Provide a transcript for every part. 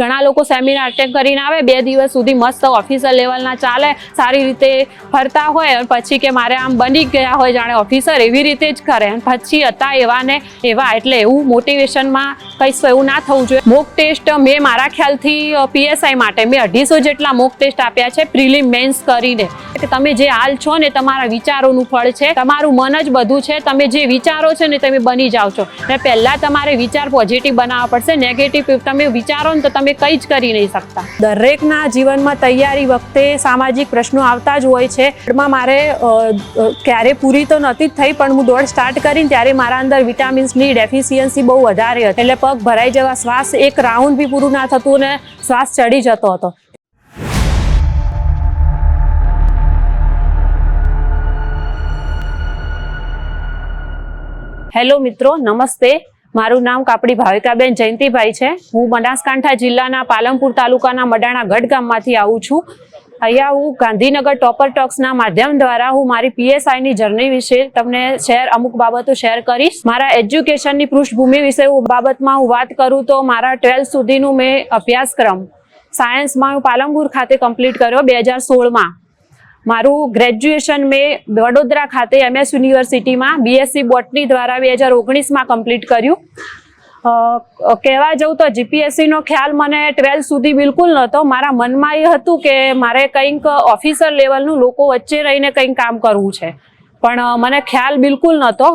ઘણા લોકો seminar attend કરીને આવે, બે દિવસ સુધી મસ્ત ઓફિસર લેવલના ચાલે, સારી રીતે ફરતા હોય અને પછી કે મારે આમ બની ગયા હોય જાણે ઓફિસર એવી રીતે જ કરે. પછી હતા એવા ને એવા, એટલે એવું મોટિવેશનમાં કંઈ એવું ના થવું જોઈએ. મોક ટેસ્ટ મેં મારા ખ્યાલથી પીએસઆઈ માટે મેં અઢીસો જેટલા મોક ટેસ્ટ આપ્યા છે પ્રિલિમ મેન્સ કરીને. કે તમે જે હાલ છો ને, તમારા વિચારોનું ફળ છે, તમારું મન જ બધું છે, તમે જે વિચારો છો ને, તમે બની જાઓ છો. ને પહેલાં તમારે વિચાર પોઝિટિવ બનાવવા પડશે નેગેટિવ તમે વિચારો ને તો તમે કંઈ જ કરી નહીં શકતા. દરેકના જીવનમાં તૈયારી વખતે સામાજિક પ્રશ્નો આવતા જ હોય છે. એમાં મારે ક્યારે પૂરી તો નથી થઈ, પણ હું દોડ સ્ટાર્ટ કરીને ત્યારે મારા અંદર વિટામિન્સની ડેફિશિયન્સી બહુ વધારે હતી. એટલે પગ ભરાઈ જવા શ્વાસ એક રાઉન્ડ બી પૂરું ના થતું ને શ્વાસ ચડી જતો હતો. હેલો મિત્રો, નમસ્તે. મારું નામ કાપડી ભાવિકાબેન જયંતિભાઈ છે. હું બનાસકાંઠા જિલ્લાના પાલનપુર તાલુકાના મડાણા ગઢ ગામમાંથી આવું છું. અહીંયા હું ગાંધીનગર ટોપર ટોક્સના માધ્યમ દ્વારા હું મારી પીએસઆઈની જર્ની વિશે તમને શેર, અમુક બાબતો શેર કરીશ. મારા એજ્યુકેશનની પૃષ્ઠભૂમિ વિશે હું બાબતમાં હું વાત કરું તો મારા ટ્વેલ્થ સુધીનું મેં અભ્યાસક્રમ સાયન્સમાં હું પાલનપુર ખાતે કમ્પ્લીટ કર્યો બે હજાર સોળમાં. મારું ગ્રેજ્યુએશન મેં વડોદરા ખાતે એમએસ યુનિવર્સિટીમાં બીએસસી બોટની દ્વારા બે હજાર ઓગણીસમાં કમ્પ્લીટ કર્યું. કહેવા જવું તો જીપીએસસીનો ખ્યાલ મને ટ્વેલ્થ સુધી બિલકુલ નહોતો. મારા મનમાં એ હતું કે મારે કંઈક ઓફિસર લેવલનું લોકો વચ્ચે રહીને કંઈક કામ કરવું છે. પણ મને ખ્યાલ બિલકુલ નહોતો.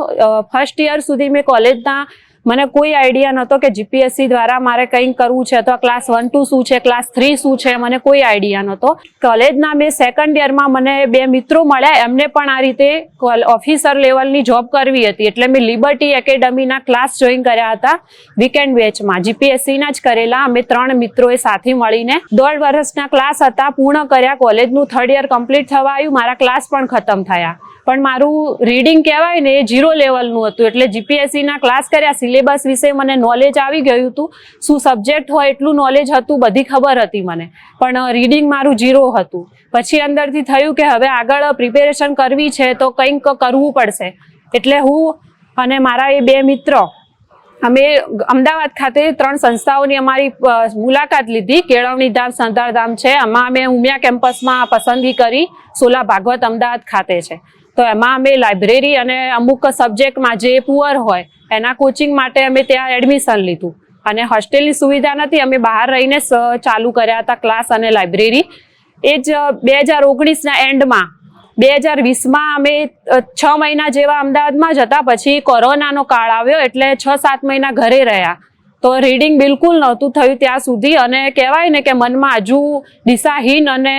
ફર્સ્ટ યર સુધી મેં કોલેજના મને કોઈ આઈડિયા નહોતો કે જીપીએસસી દ્વારા મારે કંઈક કરવું છે અથવા ક્લાસ વન ટુ શું છે ક્લાસ થ્રી શું છે, મને કોઈ આઈડિયા નહોતો. કોલેજના મેં સેકન્ડ યરમાં મને બે મિત્રો મળ્યા, એમને પણ આ રીતે ઓફિસર લેવલની જોબ કરવી હતી. એટલે મેં લિબર્ટી એકેડમીના ક્લાસ જોઈન કર્યા હતા વીકેન્ડ બેચમાં જીપીએસસીના જ કરેલા, અમે ત્રણ મિત્રોએ સાથે મળીને દોઢ વર્ષના ક્લાસ હતા, પૂર્ણ કર્યા. કોલેજનું થર્ડ યર કમ્પ્લીટ થવા આવ્યું, મારા ક્લાસ પણ ખતમ થયા. પણ મારું રીડિંગ કહેવાય ને એ જીરો લેવલનું હતું. એટલે જીપીએસસીના ક્લાસ કર્યા સિલેબસ વિશે મને નોલેજ આવી ગયું હતું. શું સબ્જેક્ટ હોય, એટલું નોલેજ હતું, બધી ખબર હતી મને. પણ રીડિંગ મારું જીરો હતું. પછી અંદરથી થયું કે હવે આગળ પ્રિપેરેશન કરવી છે તો કંઈક કરવું પડશે. એટલે હું અને મારા એ બે મિત્ર, અમે અમદાવાદ ખાતે ત્રણ સંસ્થાઓની અમારી મુલાકાત લીધી. કેળવણી ધામ સંધાર ધામ છે. આમાં અમે ઉમિયા કેમ્પસમાં પસંદગી કરી સોલા ભાગવત અમદાવાદ ખાતે છે. તો એમાં અમે લાઇબ્રેરી અને અમુક સબ્જેક્ટમાં જે પુઅર હોય, એના કોચિંગ માટે અમે ત્યાં એડમિશન લીધું. અને હોસ્ટેલની સુવિધા નથી, અમે બહાર રહીને ચાલુ કર્યા હતા ક્લાસ અને લાઇબ્રેરી એ જ, બે હજાર ઓગણીસના એન્ડમાં બે હજાર વીસમાં અમે છ મહિના જેવા અમદાવાદમાં જ હતા. પછી કોરોનાનો કાળ આવ્યો એટલે છ, સાત મહિના ઘરે રહ્યા. તો રીડિંગ બિલકુલ નહોતું થયું ત્યાં સુધી. અને કહેવાય ને કે મનમાં હજુ દિશાહીન અને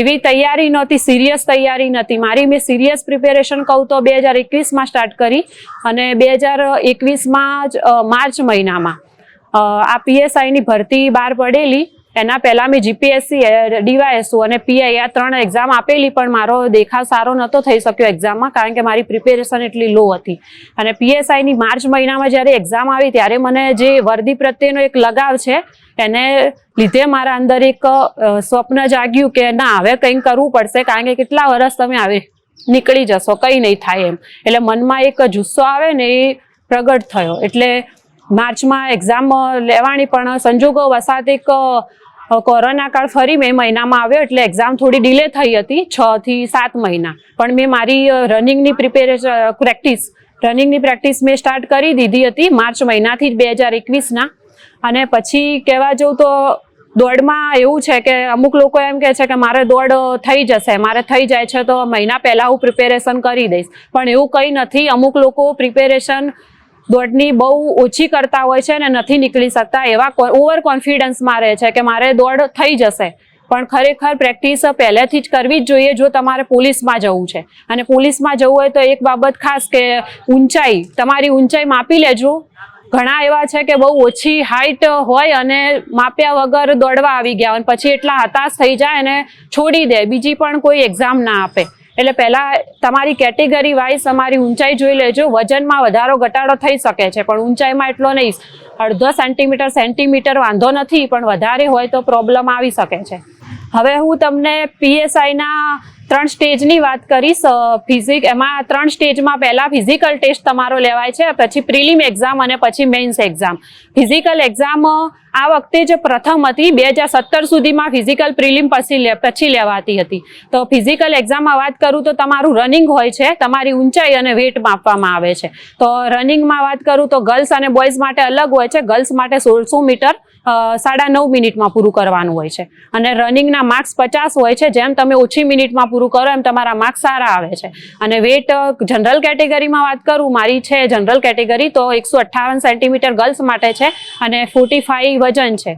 એવી તૈયારી નહોતી સિરિયસ તૈયારી નથી મારી મેં સિરિયસ પ્રિપેરેશન કહું તો બે હજાર એકવીસમાં સ્ટાર્ટ કરી અને બે હજાર એકવીસમાં જ માર્ચ મહિનામાં આ પીએસઆઈની ભરતી બહાર પડેલી. એના પહેલાં મેં જીપીએસસી ડીવાયએસઓ અને પીઆઈ આ ત્રણ એક્ઝામ આપેલી, પણ મારો દેખાવ સારો નહોતો થઈ શક્યો એક્ઝામમાં કારણ કે મારી પ્રિપેરેશન એટલી લો હતી. અને પીએસઆઈની માર્ચ મહિનામાં જ્યારે એક્ઝામ આવી, ત્યારે મને જે વર્દી પ્રત્યેનો એક લગાવ છે એને લીધે મારા અંદર એક સ્વપ્ન જાગ્યું કે ના, હવે કંઈક કરવું પડશે, કારણ કે કેટલા વર્ષ તમે આવી નીકળી જશો, કંઈ નહીં થાય એમ. એટલે મનમાં એક જુસ્સો આવે ને એ પ્રગટ થયો. એટલે માર્ચમાં એક્ઝામ લેવાની પણ સંજોગો વસાત એક કોરોના કાળ ફરી મે મહિનામાં આવ્યો, એટલે એક્ઝામ થોડી ડિલે થઈ હતી, છ થી સાત મહિના. પણ મેં મારી રનિંગની પ્રિપેરેશન પ્રેક્ટિસ રનિંગની પ્રેક્ટિસ મેં સ્ટાર્ટ કરી દીધી હતી માર્ચ મહિનાથી જ બે હજાર એકવીસના. અને પછી કહેવા જવું તો દોડમાં એવું છે કે અમુક લોકો એમ કહે છે કે મારે દોડ થઈ જશે, મારે થઈ જાય છે તો મહિના પહેલાં હું પ્રિપેરેશન કરી દઈશ. પણ એવું કંઈ નથી, અમુક લોકો પ્રિપેરેશન દોડની બહુ ઓછી કરતા હોય છે અને નથી નીકળી શકતા એવા ઓવર કોન્ફિડન્સમાં રહે છે કે મારે દોડ થઈ જશે. પણ ખરેખર પ્રેક્ટિસ પહેલેથી જ કરવી જ જોઈએ જો તમારે પોલીસમાં જવું છે. અને પોલીસમાં જવું હોય તો એક બાબત ખાસ કે ઊંચાઈ, તમારી ઊંચાઈ માપી લેજો. ઘણા એવા છે કે બહુ ઓછી હાઈટ હોય અને માપ્યા વગર દોડવા આવી ગયા અને પછી એટલા હતાશ થઈ જાય અને છોડી દે. બીજી પણ કોઈ એક્ઝામ ના આપે. એટલે પહેલાં તમારી કેટેગરી વાઇઝ તમારી ઊંચાઈ જોઈ લેજો. વજનમાં વધારો, ઘટાડો થઈ શકે છે, પણ ઊંચાઈમાં એટલો નહીં. અડધો સેન્ટીમીટર સેન્ટીમીટર વાંધો નથી, પણ વધારે હોય તો પ્રોબ્લેમ આવી શકે છે. હવે હું તમને પીએસઆઈના ત્રણ સ્ટેજની વાત કરીશ ફિઝિક એમાં ત્રણ સ્ટેજમાં પહેલાં ફિઝિકલ ટેસ્ટ તમારો લેવાય છે, પછી પ્રિલિમ એક્ઝામ અને પછી મેન્સ એક્ઝામ ફિઝિકલ એક્ઝામ આ વખતે જે પ્રથમ હતી, બે હજાર સત્તર સુધીમાં ફિઝિકલ પ્રિલિમ પછી પછી લેવાતી હતી. તો ફિઝિકલ એક્ઝામમાં વાત કરું તો તમારું રનિંગ હોય છે, તમારી ઊંચાઈ અને વેટ માપવામાં આવે છે. તો રનિંગમાં વાત કરું તો ગર્લ્સ અને બોયઝ માટે અલગ હોય છે ગર્લ્સ માટે સોળસો મીટર સાડા નવ મિનિટમાં પૂરું કરવાનું હોય છે. અને રનિંગના માર્ક્સ પચાસ હોય છે, જેમ તમે ઓછી મિનિટમાં પૂરું કરો, એમ તમારા માર્ક્સ સારા આવે છે. અને વેટ જનરલ કેટેગરીમાં વાત કરું, મારી છે જનરલ કેટેગરી, તો એકસો અઠ્ઠાવન સેન્ટીમીટર ગર્લ્સ માટે છે અને ફોર્ટી ફાઈવ વજન છે.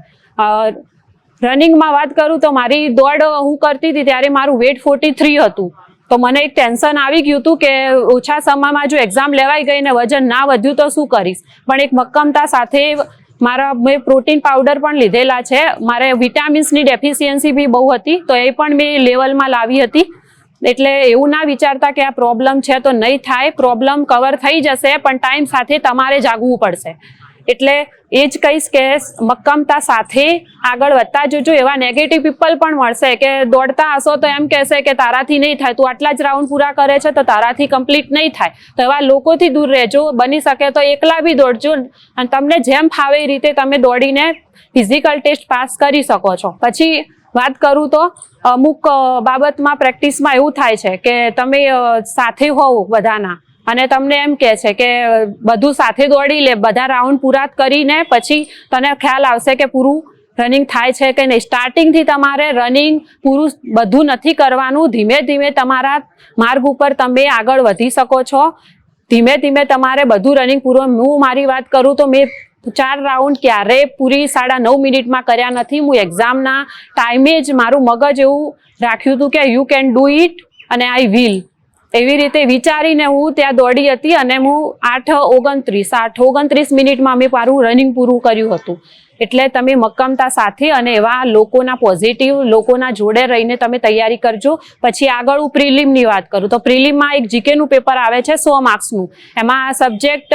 રનિંગમાં વાત કરું, તો મારી દોડ હું કરતી હતી ત્યારે મારું વેટ ફોર્ટી થ્રી હતું. તો મને એક ટેન્શન આવી ગયું હતું કે ઓછા સમયમાં જો એક્ઝામ લેવાઈ ગઈ ને વજન ના વધ્યું તો શું કરીશ? પણ એક મક્કમતા સાથે મારા મેં પ્રોટીન પાવડર પણ લીધેલા છે. મારે વિટામિન્સની ડેફિશિયન્સી બી બહુ હતી, તો એ પણ મેં લેવલમાં લાવી હતી. એટલે એવું ના વિચારતા કે આ પ્રોબ્લેમ છે તો નહીં થાય, પ્રોબ્લેમ કવર થઈ જશે, પણ ટાઈમ સાથે તમારે જાગવું પડશે. એટલે એ જ કહીશ કે મક્કમતા સાથે આગળ વધતા જજો, એવા નેગેટિવ પીપલ પણ મળશે કે દોડતા હશો તો એમ કહેશે કે તારાથી નહીં થાય, તું આટલા જ રાઉન્ડ પૂરા કરે છે તો તારાથી કમ્પ્લીટ નહીં થાય. તો એવા લોકોથી દૂર રહેજો, બની શકે તો એકલા બી દોડજો. અને તમને જેમ ફાવે એ રીતે તમે દોડીને ફિઝિકલ ટેસ્ટ પાસ કરી શકો છો. પછી વાત કરું તો અમુક બાબતમાં પ્રેક્ટિસમાં એવું થાય છે કે તમે સાથે હોવ બધાના અને તમને એમ કહે છે કે બધું સાથે દોડી લે, બધા રાઉન્ડ પૂરા કરીને પછી તને ખ્યાલ આવશે કે પૂરું રનિંગ થાય છે કે નહીં. સ્ટાર્ટિંગથી તમારે રનિંગ પૂરું બધું નથી કરવાનું. ધીમે ધીમે તમારા માર્ગ ઉપર તમે આગળ વધી શકો છો. ધીમે ધીમે તમારે બધું રનિંગ પૂરું. હું મારી વાત કરું તો મેં ચાર રાઉન્ડ ક્યારે પૂરી સાડા નવ મિનિટમાં કર્યા નથી. હું એક્ઝામના ટાઈમે જ મારું મગજ એવું રાખ્યું હતું કે યુ કેન ડુ ઇટ અને આઈ વિલ એવી રીતે વિચારીને હું ત્યાં દોડી હતી અને હું આઠ ઓગણત્રીસ આઠ ઓગણત્રીસ મિનિટમાં મેં મારું રનિંગ પૂરું કર્યું હતું. એટલે તમે મક્કમતા સાથે અને એવા લોકોના પોઝિટિવ લોકોના જોડે રહીને તમે તૈયારી કરજો. પછી આગળ હું પ્રિલિમની વાત કરું. તો પ્રિલિમમાં એક જીકેનું પેપર આવે છે સો માર્ક્સનું. એમાં સબ્જેક્ટ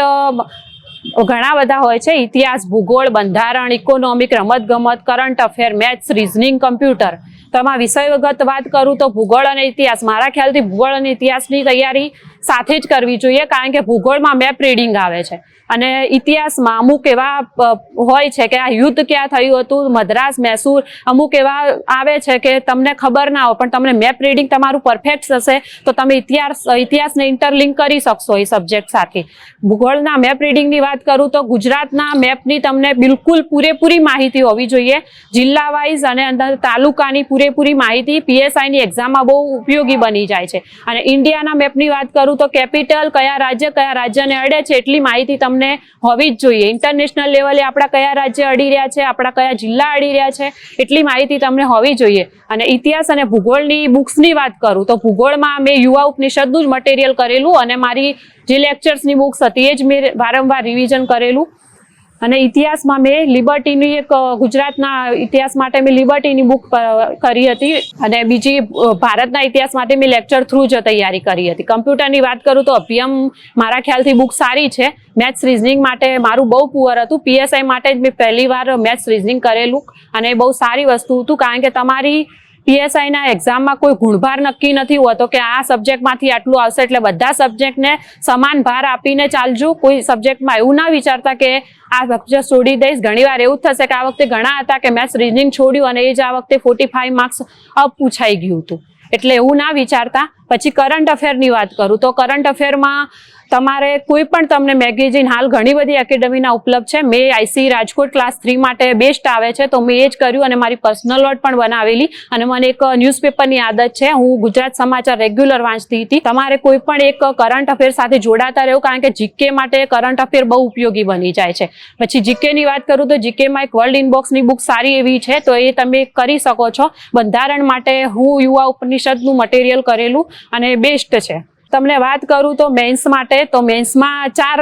ઘણા બધા હોય છે. ઇતિહાસ, ભૂગોળ, બંધારણ ઇકોનોમિક રમતગમત current affair maths reasoning computer તો વિષય વિષયગત વાત કરું તો ભૂગોળ અને ઇતિહાસ. મારા ખ્યાલથી ભૂગોળ અને ઇતિહાસની તૈયારી સાથે જ કરવી જોઈએ, કારણ કે ભૂગોળમાં મેપ રીડિંગ આવે છે. અને ઇતિહાસમાં અમુક એવા હોય છે કે આ યુદ્ધ ક્યાં થયું હતું, મદ્રાસ, મૈસૂર, અમુક એવા આવે છે કે તમને ખબર ના હોય, પણ તમને મેપ રીડિંગ તમારું પરફેક્ટ થશે તો તમે ઇતિહાસ, ઇતિહાસને ઇન્ટરલિંક કરી શકશો એ સબ્જેક્ટ સાથે. ભૂગોળના મેપ રીડિંગની વાત કરું તો ગુજરાતના મેપની તમને બિલકુલ પૂરેપૂરી માહિતી હોવી જોઈએ. જિલ્લા વાઇઝ અને અંદર તાલુકાની પૂરેપૂરી માહિતી પીએસઆઈની એક્ઝામમાં બહુ ઉપયોગી બની જાય છે. અને ઇન્ડિયાના મેપની વાત કરું તો કેપિટલ કયા રાજ્ય, કયા રાજ્યને અડે છે એટલી માહિતી તમને હોવી જ જોઈએ. ઇન્ટરનેશનલ લેવલે આપણા કયા રાજ્ય અડી રહ્યા છે, આપણા કયા જિલ્લા અડી રહ્યા છે, એટલી માહિતી તમને હોવી જોઈએ. અને ઇતિહાસ અને ભૂગોળની બુક્સની વાત કરું તો ભૂગોળમાં મેં યુવા ઉપનિષદનું જ મટીરિયલ કરેલું અને મારી જે લેક્ચર્સની બુક્સ હતી એ જ મેં વારંવાર રિવિઝન કરેલું. અને ઇતિહાસમાં મેં લિબર્ટીની એક ગુજરાતના ઇતિહાસ માટે મેં લિબર્ટીની બુક કરી હતી. અને બીજી ભારતના ઇતિહાસ માટે મેં લેક્ચર થ્રુ જ તૈયારી કરી હતી. કમ્પ્યુટરની વાત કરું તો અભિયમ મારા ખ્યાલથી બુક સારી છે. મેથ્સ રિઝનિંગ માટે મારું બહુ પુઅર હતું. પીએસઆઈ માટે જ મેં પહેલી વાર મેથ્સ રિઝનિંગ કરેલું. અને એ બહુ સારી વસ્તુ હતું, કારણ કે તમારી પીએસઆઈના એક્ઝામમાં કોઈ ગુણભાર નક્કી નથી હોતો કે આ સબ્જેક્ટમાંથી આટલું આવશે એટલે બધા સબ્જેક્ટને સમાન ભાર આપીને ચાલજો. કોઈ સબ્જેક્ટમાં એવું ના વિચારતા કે આ સબ્જેક્ટ છોડી દઈશ. ઘણીવાર એવું થશે કે આ વખતે ઘણા હતા કે મેથ્સ રીઝનિંગ છોડ્યું અને એ જ આ વખતે ફોર્ટી માર્ક્સ અપ પૂછાઈ ગયું હતું. એટલે એવું ના વિચારતા. પછી કરંટ અફેરની વાત કરું તો કરંટ અફેરમાં તમારે કોઈ પણ તમને મેગેઝિન હાલ ઘણી બધી એકેડમીના ઉપલબ્ધ છે. મેં આઈસી રાજકોટ ક્લાસ થ્રી માટે બેસ્ટ આવે છે તો મેં એ જ કર્યું અને મારી પર્સનલ નોટ પણ બનાવેલી અને મને એક ન્યૂઝપેપરની આદત છે. હું ગુજરાત સમાચાર રેગ્યુલર વાંચતી હતી. તમારે કોઈ પણ એક કરંટ અફેર સાથે જોડાતા રહેવું કારણ કે જીકે માટે કરંટ અફેર બહુ ઉપયોગી બની જાય છે. પછી જીકેની વાત કરું તો જીકેમાં એક વર્લ્ડ ઇનબોક્સની બુક સારી એવી છે તો એ તમે કરી શકો છો. બંધારણ માટે હું યુવા ઉપનિષદનું મટીરિયલ કરેલું અને બેસ્ટ છે. તમને વાત કરું તો મેન્સ માટે, તો મેન્સમાં ચાર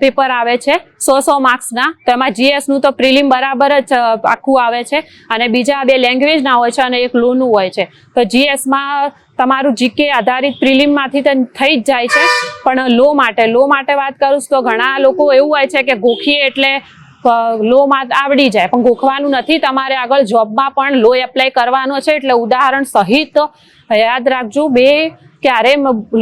પેપર આવે છે, સો સો માર્ક્સના તો એમાં જીએસનું તો પ્રિલિમ બરાબર જ આખું આવે છે. અને બીજા બે લેંગ્વેજના હોય છે અને એક લોનું હોય છે. તો જીએસમાં તમારું જીકે આધારિત પ્રિલિમમાંથી તો થઈ જ જાય છે. પણ લો માટે લો માટે વાત કરું તો ઘણા લોકો એવું હોય છે કે ગોખીએ એટલે લોમાં આવડી જાય. પણ ગોખવાનું નથી. તમારે આગળ જોબમાં પણ લો એપ્લાય કરવાનો છે. એટલે ઉદાહરણ સહિત યાદ રાખજો. બે ક્યારે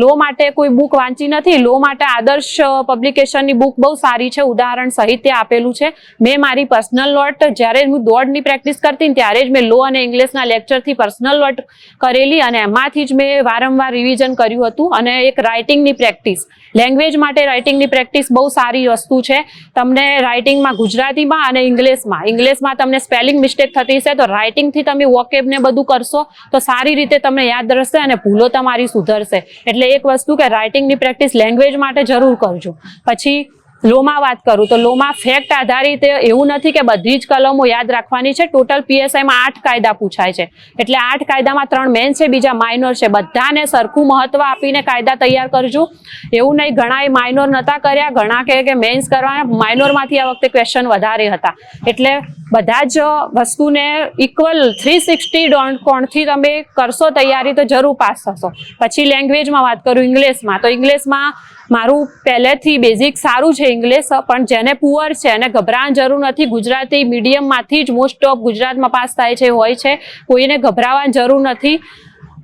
લો માટે કોઈ બુક વાંચી નથી. લો માટે આદર્શ પબ્લિકેશનની બુક બહુ સારી છે. ઉદાહરણ સાહિત્ય આપેલું છે. મેં મારી પર્સનલ લોટ જ્યારે હું દોડની પ્રેક્ટિસ કરતી ત્યારે જ મેં લો અને ઇંગ્લિશના લેક્ચરથી પર્સનલ લોટ કરેલી અને એમાંથી જ મેં વારંવાર રિવિઝન કર્યું હતું અને એક રાઇટિંગની પ્રેક્ટિસ લેંગ્વેજ માટે રાઇટિંગની પ્રેક્ટિસ બહુ સારી વસ્તુ છે. તમને રાઇટિંગમાં ગુજરાતીમાં અને ઇંગ્લિશમાં ઇંગ્લિશમાં તમને સ્પેલિંગ મિસ્ટેક થતી છે તો રાઇટિંગથી તમે વોકેબને બધું કરશો તો સારી રીતે તમને યાદ રહેશે અને ભૂલો તમારી સુધરશે. એટલે એક વસ્તુ કે રાઇટિંગની પ્રેક્ટિસ લેંગ્વેજ માટે જરૂર કરજો. પછી લોમાં વાત કરું તો લોમાં ફેક્ટ આધારિત એવું નથી કે બધી જ કલમો યાદ રાખવાની છે. ટોટલ પીએસઆઈમાં આઠ કાયદા પૂછાય છે. એટલે આઠ કાયદામાં ત્રણ મેન છે, બીજા માઇનોર છે. બધાને સરખું મહત્વ આપીને કાયદા તૈયાર કરજો. એવું નહીં ઘણાએ માઇનોર નહોતા કર્યા. ઘણા કહે કે મેન્સ કરવાના. માઇનોરમાંથી આ વખતે ક્વેશ્ચન વધારે હતા. એટલે બધા જ વસ્તુને ઇક્વલ થ્રી સિક્સટી કોણથી તમે કરશો તૈયારી તો જરૂર પાસ થશો. પછી લેંગ્વેજમાં વાત કરું ઇંગ્લિશમાં તો ઇંગ્લિશમાં મારું પહેલેથી બેઝિક સારું છે ઇંગ્લિશ પણ જેને પુઅર છે એને ગભરાવાની જરૂર નથી. ગુજરાતી મીડિયમમાંથી જ મોસ્ટ ઓફ ગુજરાતમાં પાસ થાય છે, હોય છે. કોઈને ગભરાવાની જરૂર નથી.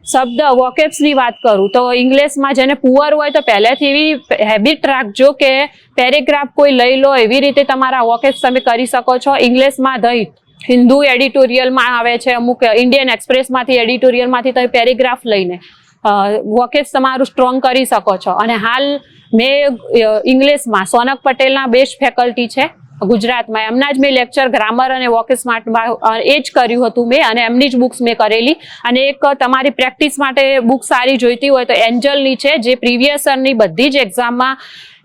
શબ્દ વોકેબ્સની વાત કરું તો ઇંગ્લિશમાં જેને પુઅર હોય તો પહેલેથી એવી હેબિટ રાખજો કે પેરેગ્રાફ કોઈ લઈ લો, એવી રીતે તમારા વોકેબ્સ તમે કરી શકો છો. ઇંગ્લિશમાં દઈ હિન્દુ એડિટોરિયલમાં આવે છે, અમુક ઇન્ડિયન એક્સપ્રેસમાંથી એડિટોરિયલમાંથી તમે પેરેગ્રાફ લઈને વોકેબ્સ તમારું સ્ટ્રોંગ કરી શકો છો. અને હાલ મેં ઇંગ્લિશમાં સોનક પટેલના બેસ્ટ ફેકલ્ટી છે. ગુજરાતમાં. એમના જ મેં લેક્ચર ગ્રામર અને વોકેસ સ્માર્ટમાં એ જ કર્યું હતું મેં અને એમની જ બુક્સ મેં કરેલી. અને એક તમારી પ્રેક્ટિસ માટે બુક સારી જોઈતી હોય તો એન્જલની છે, જે પ્રીવિયસ યરની બધી જ એક્ઝામમાં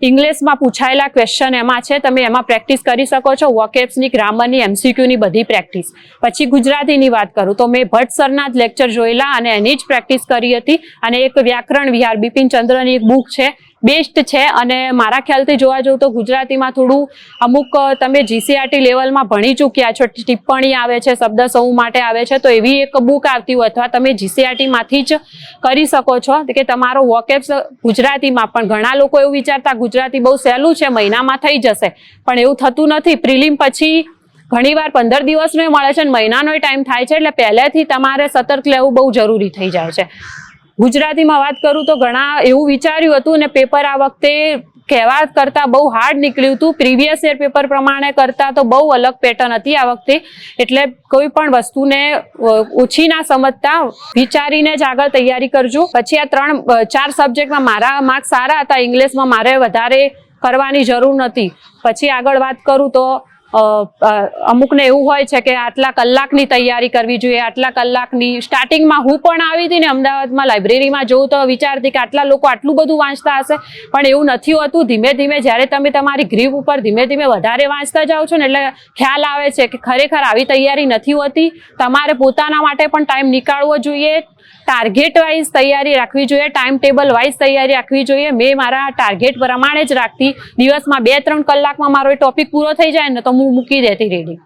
ઇંગ્લિશમાં પૂછાયેલા ક્વેશ્ચન એમાં છે. તમે એમાં પ્રેક્ટિસ કરી શકો છો. વોકેબ્સની ગ્રામરની એમસીક્યુની બધી પ્રેક્ટિસ પછી ગુજરાતીની વાત કરું તો મેં ભટ્ટ સરના જ લેક્ચર જોયેલા અને એની જ પ્રેક્ટિસ કરી હતી. અને એક વ્યાકરણ વિહાર બિપિન ચંદ્રની એક બુક છે. બેસ્ટ છે અને મારા ખ્યાલથી જોવા જવું તો ગુજરાતીમાં થોડું અમુક તમે જીસીઆરટી લેવલમાં ભણી ચૂક્યા છો, ટિપ્પણી આવે છે, શબ્દ સૌ માટે આવે છે, તો એવી એક બુક આવતી હોય અથવા તમે જીસીઆરટીમાંથી જ કરી શકો છો. કે તમારો વોકેબ્સ ગુજરાતીમાં, પણ ઘણા લોકો એવું વિચારતા ગુજરાતી બહુ સહેલું છે, મહિનામાં થઈ જશે. પણ એવું થતું નથી. પ્રિલિમ પછી ઘણીવાર પંદર દિવસનો મળે છે અને મહિનાનો ટાઈમ થાય છે, એટલે પહેલેથી તમારે સતર્ક લેવું બહુ જરૂરી થઈ જાય છે. ગુજરાતીમાં વાત કરું તો ઘણા એવું વિચાર્યું હતું ને પેપર આ વખતે કહેવા કરતાં બહુ હાર્ડ નીકળ્યું હતું. પ્રીવિયસ યર પેપર પ્રમાણે કરતાં તો બહુ અલગ પેટર્ન હતી આ વખતે. એટલે કોઈ પણ વસ્તુને ઓછી ના સમજતા વિચારીને જ આગળ તૈયારી કરજો. પછી આ ત્રણ ચાર સબ્જેક્ટમાં મારા માર્ક્સ સારા હતા. ઇંગ્લિશમાં મારે વધારે કરવાની જરૂર નથી. પછી આગળ વાત કરું તો અમુકને એવું હોય છે કે આટલા કલાકની તૈયારી કરવી જોઈએ, આટલા કલાકની સ્ટાર્ટિંગમાં હું પણ આવી હતી ને અમદાવાદમાં લાઇબ્રેરીમાં જોઉં તો વિચારતી કે આટલા લોકો આટલું બધું વાંચતા હશે, પણ એવું નથી હોતું. ધીમે ધીમે જ્યારે તમે તમારી ગ્રીપ ઉપર ધીમે ધીમે વધારે વાંચતા જાઓ છો ને, એટલે ખ્યાલ આવે છે કે ખરેખર આવી તૈયારી નથી હોતી. તમારે પોતાના માટે પણ ટાઈમ નીકાળવો જોઈએ. ટાર્ગેટ વાઇઝ તૈયારી રાખવી જોઈએ ટાઈમ ટેબલ વાઇઝ તૈયારી રાખવી જોઈએ. મેં મારા ટાર્ગેટ પ્રમાણે જ રાખતી. દિવસમાં બે ત્રણ કલાકમાં મારો એ ટોપિક પૂરો થઈ જાય ને તો હું મૂકી દેતી રેડી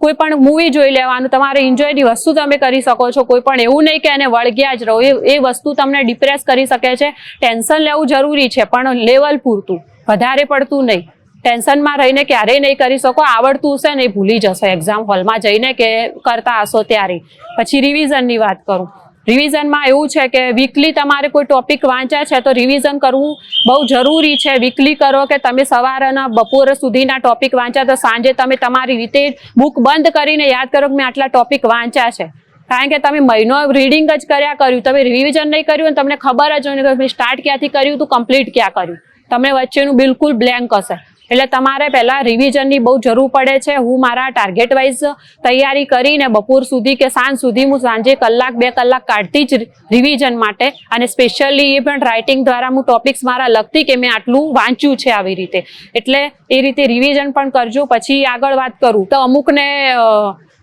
કોઈ પણ મૂવી જોઈ લેવાનું, તમારે એન્જોયની વસ્તુ તમે કરી શકો છો. કોઈ પણ એવું નહીં કે એને વળગ્યા જ રહો. એ વસ્તુ તમને ડિપ્રેસ કરી શકે છે. ટેન્શન લેવું જરૂરી છે, પણ લેવલ પૂરતું. વધારે પડતું નહીં. ટેન્શનમાં રહીને ક્યારેય નહીં કરી શકો. આવડતું હશે ને એ ભૂલી જશો. એક્ઝામ હોલમાં જઈને કે કરતા હશો ત્યારે. પછી રિવિઝનની વાત કરું. રિવિઝનમાં એવું છે કે વીકલી તમારે કોઈ ટોપિક વાંચ્યા છે તો રિવિઝન કરવું બહુ જરૂરી છે. વીકલી કરો કે તમે સવારના, બપોર સુધીના ટોપિક વાંચ્યા તો સાંજે તમે તમારી રીતે બુક બંધ કરીને યાદ કરો કે મેં આટલા ટોપિક વાંચ્યા છે. કારણ કે તમે મહિનો રીડિંગ જ કર્યા કર્યું. તમે રિવિઝન નહીં કર્યું અને તમને ખબર જ હોય કે મેં સ્ટાર્ટ ક્યાંથી કર્યું, તું કમ્પ્લીટ ક્યાં કર્યું? તમને વચ્ચેનું બિલકુલ બ્લેન્ક હશે. એટલે તમારે પહેલાં રિવિઝનની બહુ જરૂર પડે છે. હું મારા ટાર્ગેટ વાઇઝ તૈયારી કરીને બપોર સુધી કે સાંજ સુધી હું સાંજે કલાક, બે કલાક કાઢતી જ રિવિઝન માટે અને સ્પેશિયલી એ પણ રાઇટિંગ દ્વારા હું ટોપિક્સ મારા લખતી કે મેં આટલું વાંચ્યું છે આવી રીતે. એટલે એ રીતે રિવિઝન પણ કરજો. પછી આગળ વાત કરું. તો અમુકને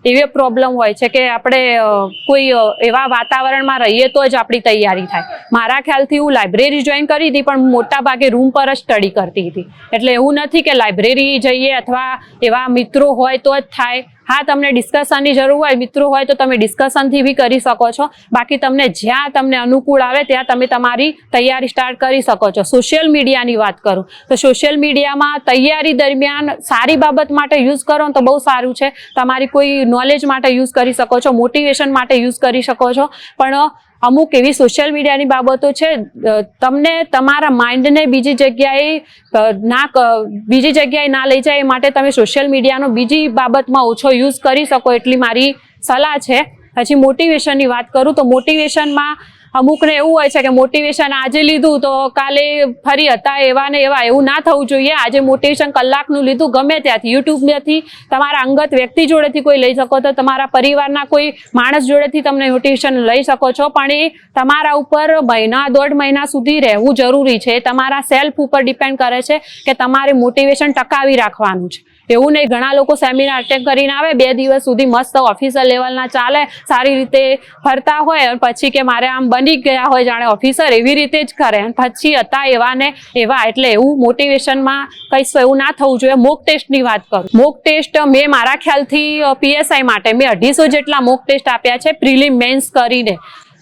એવી પ્રોબ્લેમ હોય છે કે આપણે કોઈ એવા વાતાવરણમાં રહીએ તો જ આપણી તૈયારી થાય. મારા ખ્યાલથી હું લાઇબ્રેરી જોઈન કરી હતી, પણ મોટા ભાગે રૂમ પર જ સ્ટડી કરતી હતી. એટલે એવું નથી કે લાઇબ્રેરી જઈએ અથવા એવા મિત્રો હોય તો જ થાય. હા, તમને ડિસ્કશનની જરૂર હોય, મિત્રો હોય તો તમે ડિસ્કશનથી બી કરી શકો છો. બાકી તમને જ્યાં તમને અનુકૂળ આવે, ત્યાં તમે તમારી તૈયારી સ્ટાર્ટ કરી શકો છો. સોશિયલ મીડિયાની વાત કરું, તો સોશિયલ મીડિયામાં તૈયારી દરમિયાન સારી બાબત માટે યુઝ કરો તો બહુ સારું છે. તમારી કોઈ નોલેજ માટે યુઝ કરી શકો છો મોટિવેશન માટે યુઝ કરી શકો છો. પણ અમુક એવી સોશિયલ મીડિયાની બાબતો છે તમને તમારા માઇન્ડને બીજી જગ્યાએ ના બીજી જગ્યાએ ના લઈ જાય એ માટે તમે સોશિયલ મીડિયાનો બીજી બાબતમાં ઓછો યુઝ કરી શકો એટલી મારી સલાહ છે. પછી મોટિવેશનની વાત કરું તો મોટિવેશનમાં અમુકને એવું હોય છે કે મોટિવેશન આજે લીધું તો કાલે ફરી હતા એવા ને એવા, એવું ના થવું જોઈએ. આજે મોટિવેશન કલાકનું લીધું, ગમે ત્યાંથી. યુટ્યુબમાંથી તમારા અંગત વ્યક્તિ જોડેથી કોઈ લઈ શકો તો તમારા પરિવારના કોઈ માણસ જોડેથી તમને મોટિવેશન લઈ શકો છો. પણ એ તમારા ઉપર મહિના, દોઢ મહિના સુધી રહેવું જરૂરી છે. તમારા સેલ્ફ ઉપર ડિપેન્ડ કરે છે કે તમારે મોટિવેશન ટકાવી રાખવાનું છે. એવું નહીં, ઘણા લોકો સેમિનાર અટેન્ડ કરીને આવે, બે દિવસ સુધી મસ્ત ઓફિસર લેવલના ચાલે, સારી રીતે ફરતા હોય, અને પછી કે મારે આમ બની ગયા હોય જાણે ઓફિસર એવી રીતે જ કરે. અને પછી હતા એવા ને એવા એટલે એવું મોટિવેશનમાં કહીશ એવું ના થવું જોઈએ. મોક ટેસ્ટની વાત કરું. મોક ટેસ્ટ મેં મારા ખ્યાલથી પીએસઆઈ માટે મેં અઢીસો જેટલા મોક ટેસ્ટ આપ્યા છે પ્રિલિમ મેન્સ કરીને.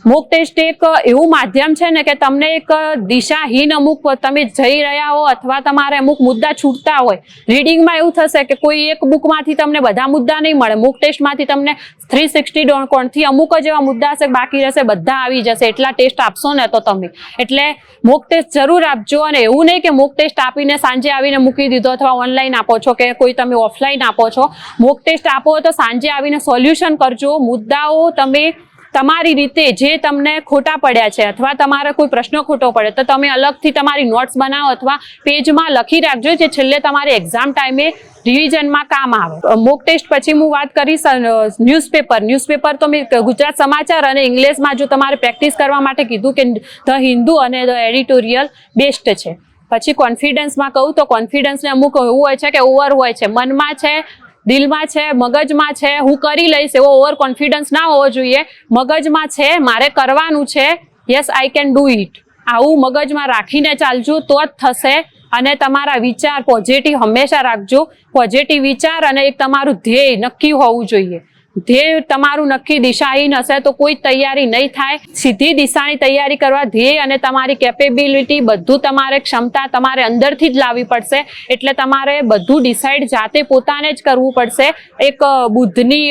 મોક ટેસ્ટ એક એવું માધ્યમ છે ને કે તમને એક દિશાહીન અમુક તમે જઈ રહ્યા હો અથવા તમારે અમુક મુદ્દા છૂટતા હોય. રીડિંગમાં એવું થશે કે કોઈ એક બુકમાંથી તમને બધા મુદ્દા નહીં મળે. મોક ટેસ્ટમાંથી તમને થ્રી સિક્સટી કોણથી અમુક જ એવા મુદ્દા હશે, બાકી રહેશે, બધા આવી જશે. એટલા ટેસ્ટ આપશો ને તો તમે. એટલે મોક ટેસ્ટ જરૂર આપજો અને એવું નહીં કે મોક ટેસ્ટ આપીને સાંજે આવીને મૂકી દીધો અથવા ઓનલાઈન આપો છો કે કોઈ તમે ઓફલાઈન આપો છો. મોક ટેસ્ટ આપો તો સાંજે આવીને સોલ્યુશન કરજો. મુદ્દાઓ તમે તમારી રીતે જે તમને ખોટા પડ્યા છે અથવા તમારા કોઈ પ્રશ્ન ખોટો પડે, તો તમે અલગથી તમારી નોટ્સ બનાવો અથવા પેજમાં લખી રાખજો જે છેલ્લે તમારી એક્ઝામ ટાઈમે રિવિઝનમાં કામ આવે. મોક ટેસ્ટ પછી હું વાત કરીશ ન્યૂઝપેપર ન્યૂઝપેપર તો મેં ગુજરાત સમાચાર અને ઇંગ્લિશમાં જો તમારે પ્રેક્ટિસ કરવા માટે કીધું કે ધ હિન્દુ અને ધ એડિટોરિયલ બેસ્ટ છે. પછી કોન્ફિડન્સમાં કહું તો કોન્ફિડન્સને અમુક એવું હોય છે કે ઓવર હોય છે. મનમાં છે દિલમાં છે, મગજમાં છે, હું કરી લઈશ એવો ઓવર કોન્ફિડન્સ ના હોવો જોઈએ. મગજમાં છે, મારે કરવાનું છે. Yes I can do it આવું મગજમાં રાખીને ચાલજો તો જ થશે અને તમારા વિચાર પોઝિટિવ હંમેશા રાખજો. પોઝિટિવ વિચાર અને એક તમારું ધ્યેય નક્કી હોવું જોઈએ. ધ્યેય તમારું નક્કી દિશાહીન હશે તો કોઈ તૈયારી નહીં થાય. સીધી દિશાની તૈયારી કરવા ધ્યેય અને તમારી કેપેબિલિટી બધું તમારે ક્ષમતા તમારે અંદરથી જ લાવવી પડશે. એટલે તમારે બધું ડિસાઈડ જાતે પોતાને જ કરવું પડશે. એક બુદ્ધની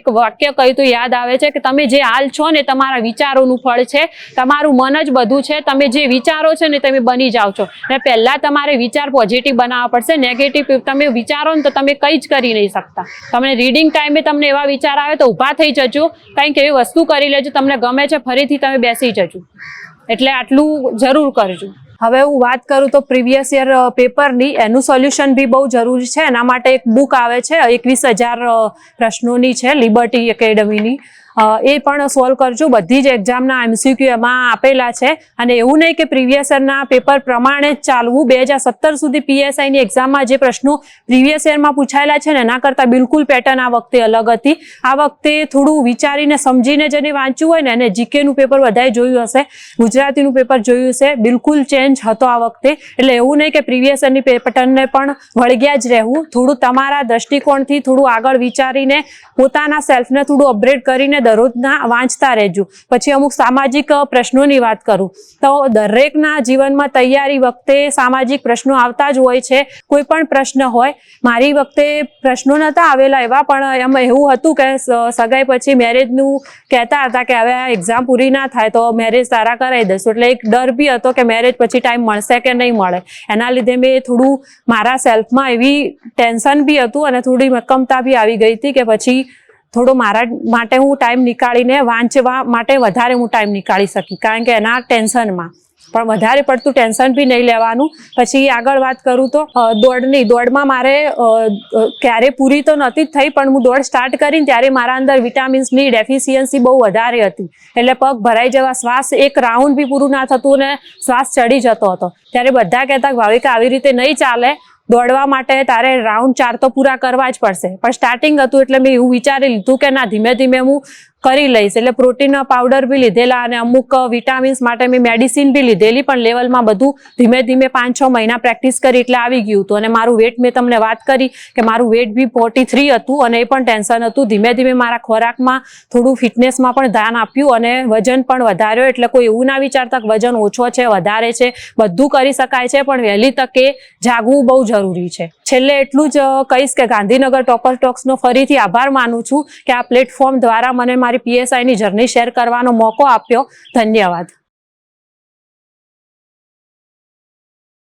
એક વાક્ય કહ્યું તો યાદ આવે છે કે તમે જે હાલ છો ને તમારા વિચારોનું ફળ છે. તમારું મન જ બધું છે. તમે જે વિચારો છો ને તમે બની જાઓ છો. ને પહેલાં તમારે વિચાર પોઝિટિવ બનાવવા પડશે. નેગેટિવ તમે વિચારો ને તો તમે કંઈ જ કરી નહીં શકતા. તમને રીડિંગ ટાઈમે તમને એવા વિચાર આવે તો ઊભા થઈ જજો. કંઈક એવી વસ્તુ કરી લેજો, તમને ગમે છે, ફરીથી તમે બેસી જજો. એટલે આટલું જરૂર કરજો. હવે હું વાત કરું તો પ્રીવિયસ યર પેપરની એનું સોલ્યુશન બી બહુ જરૂરી છે. એના માટે એક બુક આવે છે, એકવીસ હજાર પ્રશ્નોની છે લિબર્ટી એકેડમીની એ પણ સોલ્વ કરજો. બધી જ એક્ઝામના એમસીક્યુ એમાં આપેલા છે. અને એવું નહીં કે પ્રીવિયસ યરના પેપર પ્રમાણે જ ચાલવું. બે હજાર સત્તર સુધી પીએસઆઈની એક્ઝામમાં જે પ્રશ્નો પ્રીવિયસ યરમાં પૂછાયેલા છે ને, એના કરતાં બિલકુલ પેટર્ન આ વખતે અલગ હતી. આ વખતે થોડું વિચારીને, સમજીને જેને વાંચ્યું હોય ને, એને જીકેનું પેપર બધાએ જોયું હશે. ગુજરાતીનું પેપર જોયું હશે. બિલકુલ ચેન્જ હતો આ વખતે. એટલે એવું નહીં કે પ્રીવિયસ યરની પેટર્નને પણ વળગ્યા જ રહેવું. થોડું તમારા દ્રષ્ટિકોણથી થોડું આગળ વિચારીને, પોતાના સેલ્ફને થોડું અપગ્રેડ કરીને દરરોજના વાંચતા રહેજો. પછી અમુક સામાજિક પ્રશ્નોની વાત કરું. તો દરેકના જીવનમાં તૈયારી વખતે સામાજિક પ્રશ્નો આવતા જ હોય છે. કોઈ પણ પ્રશ્ન હોય, મારી વખતે પ્રશ્નો નહોતા આવેલા એવા, પણ એમ એવું હતું કે સગાઈ પછી મેરેજનું કહેતા હતા કે હવે આ એક્ઝામ પૂરી ના થાય, તો મેરેજ તારા કરાવી દઈશું. એટલે એક ડર બી હતો કે મેરેજ પછી ટાઈમ મળશે કે નહીં મળે. એના લીધે મેં થોડું મારા સેલ્ફમાં એવી ટેન્શન બી હતું અને થોડી મક્કમતા બી આવી ગઈ હતી કે પછી થોડો મારા માટે હું ટાઈમ નીકાળીને વાંચવા માટે વધારે હું ટાઈમ નીકાળી શકી. કારણ કે એના ટેન્શનમાં. પણ વધારે પડતું ટેન્શન બી નહીં લેવાનું. પછી આગળ વાત કરું તો દોડની દોડમાં મારે ક્યારે પૂરી તો નથી જ થઈ, પણ હું દોડ સ્ટાર્ટ કરીને ત્યારે મારા અંદર વિટામિન્સની ડેફિશિયન્સી બહુ વધારે હતી. એટલે પગ ભરાઈ જવા, શ્વાસ એક રાઉન્ડ બી પૂરું ના થતું ને શ્વાસ ચડી જતો હતો. ત્યારે બધા કહેતા ભાવિકા, આવી રીતે નહીં ચાલે. દોડવા માટે તારે રાઉન્ડ ચાર તો પૂરા કરવા જ પડશે. પણ સ્ટાર્ટિંગ હતું એટલે મેં એવું વિચારી લીધું કે ના, ધીમે ધીમે હું કરી લઈશ. એટલે પ્રોટીન પાવડર બી લીધેલા અને અમુક વિટામિન્સ માટે મેં મેડિસિન બી લીધેલી, પણ લેવલમાં બધું ધીમે ધીમે પાંચ છ મહિના પ્રેક્ટિસ કરી એટલે આવી ગયું હતું. અને મારું વેટ મેં તમને વાત કરી કે મારું વેટ બી ફોર્ટી થ્રી હતું અને એ પણ ટેન્શન હતું. ધીમે ધીમે મારા ખોરાકમાં થોડું ફિટનેસમાં પણ ધ્યાન આપ્યું અને વજન પણ વધાર્યો. એટલે કોઈ એવું ના વિચારતા વજન ઓછો છે, વધારે છે, બધું કરી શકાય છે, પણ વહેલી તકે જાગવું બહુ જરૂરી છે. છેલ્લે એટલું જ કહીશ કે ગાંધીનગર ટોપર ટોક્સનો ફરીથી આભાર માનું છું કે આ પ્લેટફોર્મ દ્વારા મને મારી પીએસઆઈની જર્ની શેર કરવાનો મોકો આપ્યો. ધન્યવાદ.